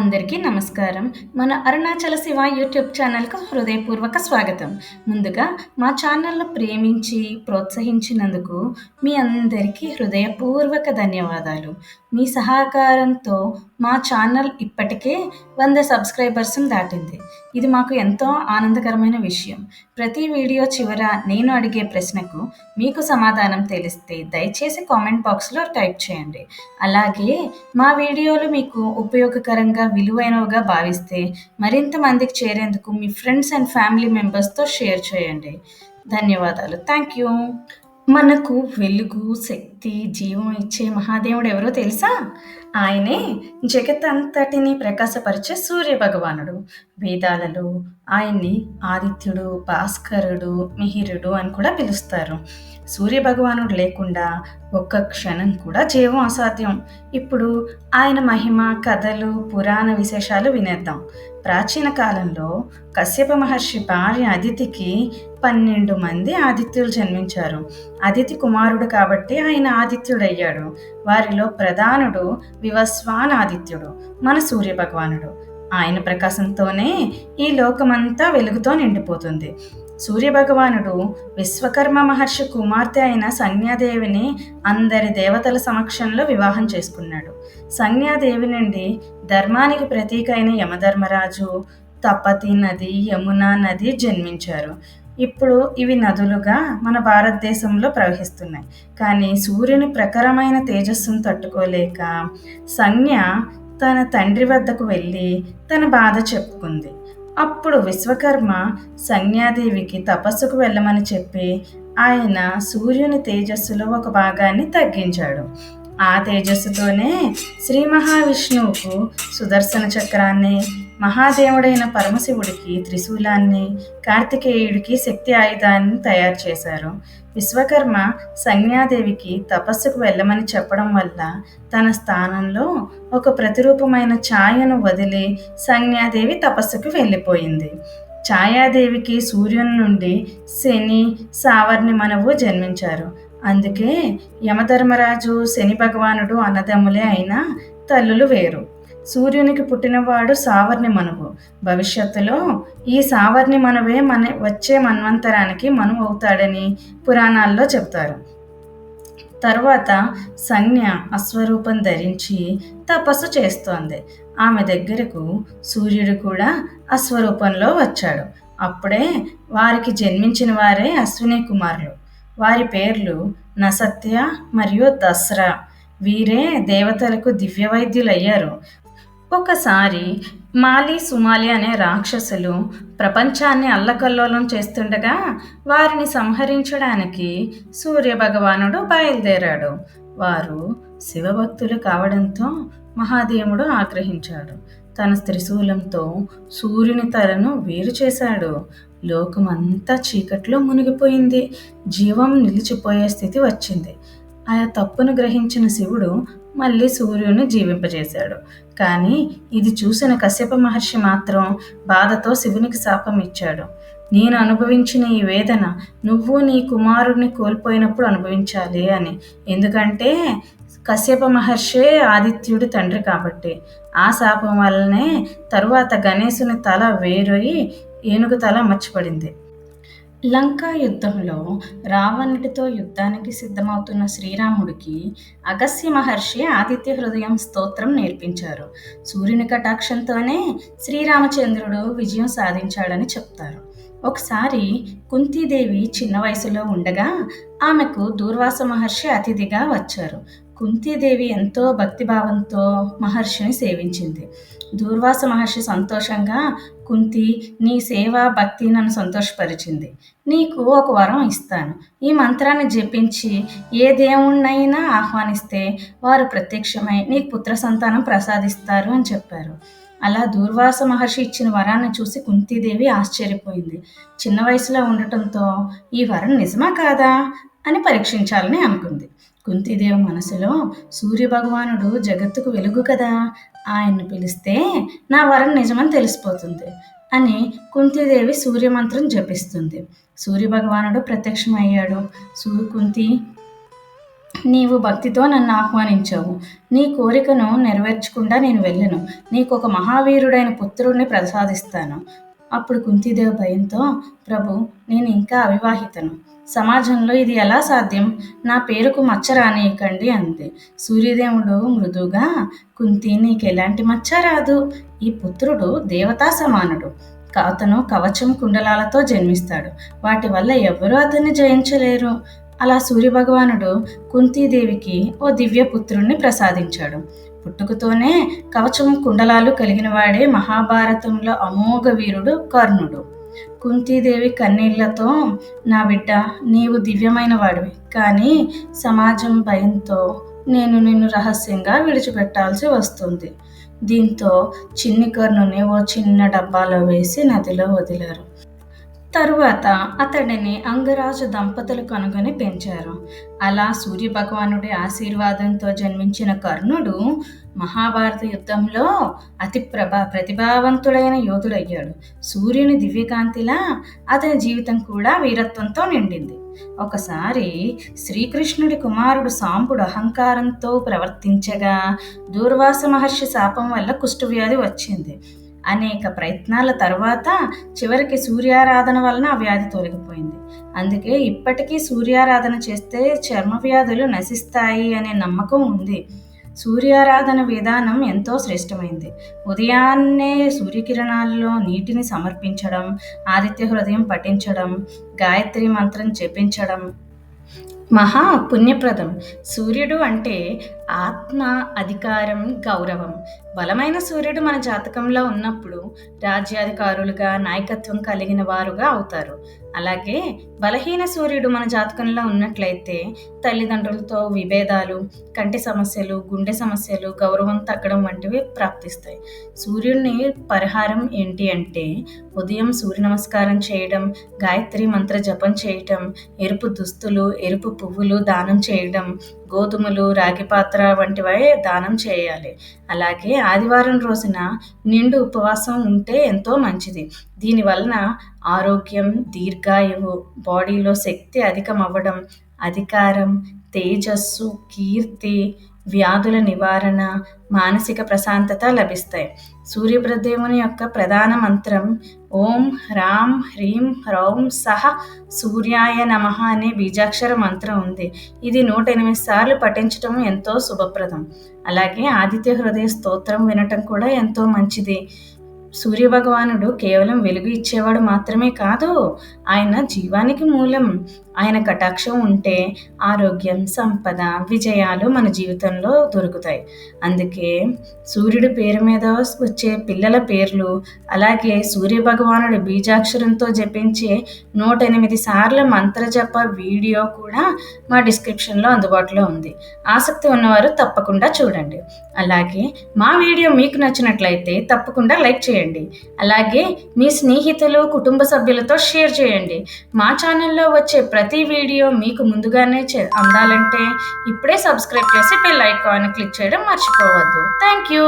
అందరికీ నమస్కారం. మన అరుణాచల శివ యూట్యూబ్ ఛానల్కు హృదయపూర్వక స్వాగతం. ముందుగా మా ఛానల్ను ప్రేమించి ప్రోత్సహించినందుకు మీ అందరికీ హృదయపూర్వక ధన్యవాదాలు. మీ సహకారంతో మా ఛానల్ ఇప్పటికే వంద సబ్స్క్రైబర్స్ను దాటింది. ఇది మాకు ఎంతో ఆనందకరమైన విషయం. ప్రతి వీడియో చివర నేను అడిగే ప్రశ్నకు మీకు సమాధానం తెలిస్తే దయచేసి కామెంట్ బాక్స్లో టైప్ చేయండి. అలాగే మా వీడియోలు మీకు ఉపయోగకరంగా విలువైనవిగా భావిస్తే మరింత మందికి చేరేందుకు మీ ఫ్రెండ్స్ అండ్ ఫ్యామిలీ మెంబర్స్తో షేర్ చేయండి. ధన్యవాదాలు. Thank you. మనకు వెలుగు శక్తి జీవం ఇచ్చే మహాదేవుడు ఎవరో తెలుసా? ఆయనే జగత్తంతటిని ప్రకాశపరిచే సూర్య భగవానుడు వేదాలలో ఆయన్ని ఆదిత్యుడు భాస్కరుడు మిహిరుడు అని కూడా పిలుస్తారు. సూర్య భగవానుడు లేకుండా ఒక్క క్షణం కూడా జీవం అసాధ్యం. ఇప్పుడు ఆయన మహిమ కథలు పురాణ విశేషాలు వినేద్దాం. ప్రాచీన కాలంలో కశ్యప మహర్షి భార్య అదితికి పన్నెండు మంది ఆదిత్యులు జన్మించారు. అదితి కుమారుడు కాబట్టి ఆయన ఆదిత్యుడయ్యాడు. వారిలో ప్రధానుడు వివస్వాన్ ఆదిత్యుడు మన సూర్య భగవానుడు ఆయన ప్రకాశంతోనే ఈ లోకమంతా వెలుగుతో నిండిపోతుంది. సూర్యభగవానుడు విశ్వకర్మ మహర్షి కుమార్తె అయిన సంజ్ఞాదేవిని అందరి దేవతల సమక్షంలో వివాహం చేసుకున్నాడు. సంజ్ఞాదేవి నుండి ధర్మానికి ప్రతీక అయిన యమధర్మరాజు తపతి నది యమున నది జన్మించారు. ఇప్పుడు ఇవి నదులుగా మన భారతదేశంలో ప్రవహిస్తున్నాయి. కానీ సూర్యుని ప్రఖరమైన తేజస్సును తట్టుకోలేక సంజ్ఞ తన తండ్రి వద్దకు వెళ్ళి తన బాధ చెప్పుకుంది. అప్పుడు విశ్వకర్మ సంజ్ఞాదేవికి తపస్సుకు వెళ్ళమని చెప్పి ఆయన సూర్యుని తేజస్సులో ఒక భాగాన్ని తగ్గించాడు. ఆ తేజస్సుతోనే శ్రీ మహావిష్ణువుకు సుదర్శన చక్రాన్ని మహాదేవుడైన పరమశివుడికి త్రిశూలాన్ని కార్తికేయుడికి శక్తి ఆయుధాన్ని తయారు చేశారు. విశ్వకర్మ సంజ్ఞాదేవికి తపస్సుకు వెళ్ళమని చెప్పడం వల్ల తన స్థానంలో ఒక ప్రతిరూపమైన ఛాయను వదిలి సంజ్ఞాదేవి తపస్సుకు వెళ్ళిపోయింది. ఛాయాదేవికి సూర్యుని నుండి శని సావర్ణి మనవు జన్మించారు. అందుకే యమధర్మరాజు శని భగవానుడు అన్నదమ్ములే అయినా తల్లులు వేరు. సూర్యునికి పుట్టినవాడు సావర్ణి మనువు భవిష్యత్తులో ఈ సావర్ణి మనవే మన వచ్చే మన్వంతరానికి మనువు అవుతాడని పురాణాల్లో చెప్తారు. తర్వాత సంజ్ఞ అశ్వరూపం ధరించి తపస్సు చేస్తోంది. ఆమె దగ్గరకు సూర్యుడు కూడా అశ్వరూపంలో వచ్చాడు. అప్పుడే వారికి జన్మించిన వారే అశ్విని కుమారులు. వారి పేర్లు నసత్య మరియు దసరా. వీరే దేవతలకు దివ్య వైద్యులు అయ్యారు ఒకసారి మాలి సుమాలి అనే రాక్షసులు ప్రపంచాన్ని అల్లకల్లోలం చేస్తుండగా వారిని సంహరించడానికి సూర్యభగవానుడు బయలుదేరాడు. వారు శివభక్తులు కావడంతో మహాదేవుడు ఆగ్రహించాడు. తన త్రిశూలంతో సూర్యుని తలను వేరు చేశాడు. లోకమంతా చీకట్లో మునిగిపోయింది. జీవం నిలిచిపోయే స్థితి వచ్చింది. ఆ తప్పును గ్రహించిన శివుడు మళ్ళీ సూర్యుని జీవింపజేశాడు. కానీ ఇది చూసిన కశ్యప మహర్షి మాత్రం బాధతో శివునికి శాపం ఇచ్చాడు. నేను అనుభవించిన ఈ వేదన నువ్వు నీ కుమారుడిని కోల్పోయినప్పుడు అనుభవించాలి అని. ఎందుకంటే కశ్యప మహర్షే ఆదిత్యుడి తండ్రి కాబట్టి. ఆ శాపం వల్లనే తరువాత గణేశుని తల వేరొయి ఏనుగు తల మర్చిపడింది లంకా యుద్ధంలో రావణుడితో యుద్ధానికి సిద్ధమవుతున్న శ్రీరాముడికి అగస్య మహర్షి ఆదిత్య హృదయం స్తోత్రం నేర్పించారు. సూర్యుని కటాక్షంతోనే శ్రీరామచంద్రుడు విజయం సాధించాడని చెప్తారు. ఒకసారి కుంతీదేవి చిన్న వయసులో ఉండగా ఆమెకు దూర్వాస మహర్షి అతిథిగా వచ్చారు. కుంతీదేవి ఎంతో భక్తిభావంతో మహర్షిని సేవించింది. దూర్వాస మహర్షి సంతోషంగా కుంతి నీ సేవ భక్తి నన్ను సంతోషపరిచింది. నీకు ఒక వరం ఇస్తాను. ఈ మంత్రాన్ని జపించి ఏ దేవుణ్ణైనా ఆహ్వానిస్తే వారు ప్రత్యక్షమై నీకు పుత్ర సంతానం ప్రసాదిస్తారు అని చెప్పారు. అలా దూర్వాస మహర్షి ఇచ్చిన వరాన్ని చూసి కుంతీదేవి ఆశ్చర్యపోయింది. చిన్న వయసులో ఉండటంతో ఈ వరం నిజమా కాదా అని పరీక్షించాలని అనుకుంది. కుంతిదేవి మనసులో సూర్యభగవానుడు జగత్తుకు వెలుగు కదా. ఆయన్ను పిలిస్తే నా వరం నిజమని తెలిసిపోతుంది అని కుంతీదేవి సూర్యమంత్రం జపిస్తుంది. సూర్యభగవానుడు ప్రత్యక్షమయ్యాడు. సూ కుంతి నీవు భక్తితో నన్ను ఆహ్వానించావు. నీ కోరికను నెరవేర్చకుండా నేను వెళ్ళను. నీకు ఒక మహావీరుడైన పుత్రుడిని ప్రసాదిస్తాను. అప్పుడు కుంతీదేవి భయంతో ప్రభు నేను ఇంకా అవివాహితను. సమాజంలో ఇది ఎలా సాధ్యం? నా పేరుకు మచ్చ రానియకండి అంది. సూర్యదేవుడు మృదుగా కుంతి నీకు ఎలాంటి మచ్చ రాదు. ఈ పుత్రుడు దేవతా సమానుడు. అతను కవచం కుండలాలతో జన్మిస్తాడు. వాటి వల్ల ఎవరూ అతన్ని జయించలేరు. అలా సూర్యభగవానుడు కుంతీదేవికి ఓ దివ్య పుత్రుణ్ణి ప్రసాదించాడు. పుట్టుకతోనే కవచం కుండలాలు కలిగిన వాడే మహాభారతంలో అమోఘ వీరుడు కర్ణుడు. కుంతీదేవి కన్నీళ్ళతో నా బిడ్డ నీవు దివ్యమైన వాడివి. కానీ సమాజం భయంతో నేను నిన్ను రహస్యంగా విడిచిపెట్టాల్సి వస్తుంది. దీంతో చిన్ని కర్ణుని ఓ చిన్న డబ్బాలో వేసి నదిలో వదిలారు. తరువాత అతడిని అంగరాజు దంపతులు కనుగొని పెంచారు. అలా సూర్యభగవానుడి ఆశీర్వాదంతో జన్మించిన కర్ణుడు మహాభారత యుద్ధంలో అతి ప్రభా ప్రతిభావంతుడైన యోధుడయ్యాడు. సూర్యుని దివ్యకాంతిలా అతని జీవితం కూడా వీరత్వంతో నిండింది. ఒకసారి శ్రీకృష్ణుడి కుమారుడు సాంపుడు అహంకారంతో ప్రవర్తించగా దూర్వాస మహర్షి శాపం వల్ల కుష్ఠవ్యాధి వచ్చింది. అనేక ప్రయత్నాల తర్వాత చివరికి సూర్యారాధన వలన ఆ వ్యాధి తొలగిపోయింది. అందుకే ఇప్పటికీ సూర్యారాధన చేస్తే చర్మ వ్యాధులు నశిస్తాయి అనే నమ్మకం ఉంది. సూర్యారాధన విధానం ఎంతో శ్రేష్టమైంది. ఉదయాన్నే సూర్యకిరణాల్లో నీటిని సమర్పించడం ఆదిత్య హృదయం పఠించడం గాయత్రి మంత్రం జపించడం మహా పుణ్యప్రదం. సూర్యుడు అంటే ఆత్మ అధికారం గౌరవం. బలమైన సూర్యుడు మన జాతకంలో ఉన్నప్పుడు రాజ్యాధికారులుగా నాయకత్వం కలిగిన వారుగా అవుతారు. అలాగే బలహీన సూర్యుడు మన జాతకంలో ఉన్నట్లయితే తల్లిదండ్రులతో విభేదాలు కంటి సమస్యలు గుండె సమస్యలు గౌరవం తగ్గడం వంటివి ప్రాప్తిస్తాయి. సూర్యుడిని పరిహారం ఏంటి అంటే ఉదయం సూర్య నమస్కారం చేయడం గాయత్రి మంత్ర జపం చేయటం ఎరుపు దుస్తులు ఎరుపు పువ్వులు దానం చేయడం గోధుమలు రాగి పాత్ర వంటివే దానం చేయాలి. అలాగే ఆదివారం రోజున నిండు ఉపవాసం ఉంటే ఎంతో మంచిది. దీనివలన ఆరోగ్యం దీర్ఘాయువు బాడీలో శక్తి అధికం అవ్వడం అధికారం తేజస్సు కీర్తి వ్యాధుల నివారణ మానసిక ప్రశాంతత లభిస్తాయి. సూర్యప్రదేవుని యొక్క ప్రధాన మంత్రం ఓం హ్రాం హ్రీం హ్రౌం సహ సూర్యాయ నమ అనే బీజాక్షర మంత్రం ఉంది. ఇది నూట ఎనిమిది సార్లు పఠించడం ఎంతో శుభప్రదం. అలాగే ఆదిత్య హృదయ స్తోత్రం వినటం కూడా ఎంతో మంచిది. సూర్యభగవానుడు కేవలం వెలుగు ఇచ్చేవాడు మాత్రమే కాదు ఆయన జీవానికి మూలం. ఆయన కటాక్షం ఉంటే ఆరోగ్యం సంపద విజయాలు మన జీవితంలో దొరుకుతాయి. అందుకే సూర్యుడి పేరు మీద వచ్చే పిల్లల పేర్లు అలాగే సూర్యభగవానుడి బీజాక్షరంతో జపించే నూట ఎనిమిది సార్ల మంత్రజప వీడియో కూడా మా డిస్క్రిప్షన్లో అందుబాటులో ఉంది. ఆసక్తి ఉన్నవారు తప్పకుండా చూడండి. అలాగే మా వీడియో మీకు నచ్చినట్లయితే తప్పకుండా లైక్ చేయండి. అలాగే మీ స్నేహితులు కుటుంబ సభ్యులతో షేర్ చేయండి. చేయండి. మా ఛానల్లో వచ్చే ప్రతి వీడియో మీకు ముందుగానే అందాలంటే ఇప్పుడే సబ్స్క్రైబ్ చేసి బెల్ ఐకాన్ క్లిక్ చేయడం మర్చిపోవద్దు. Thank you.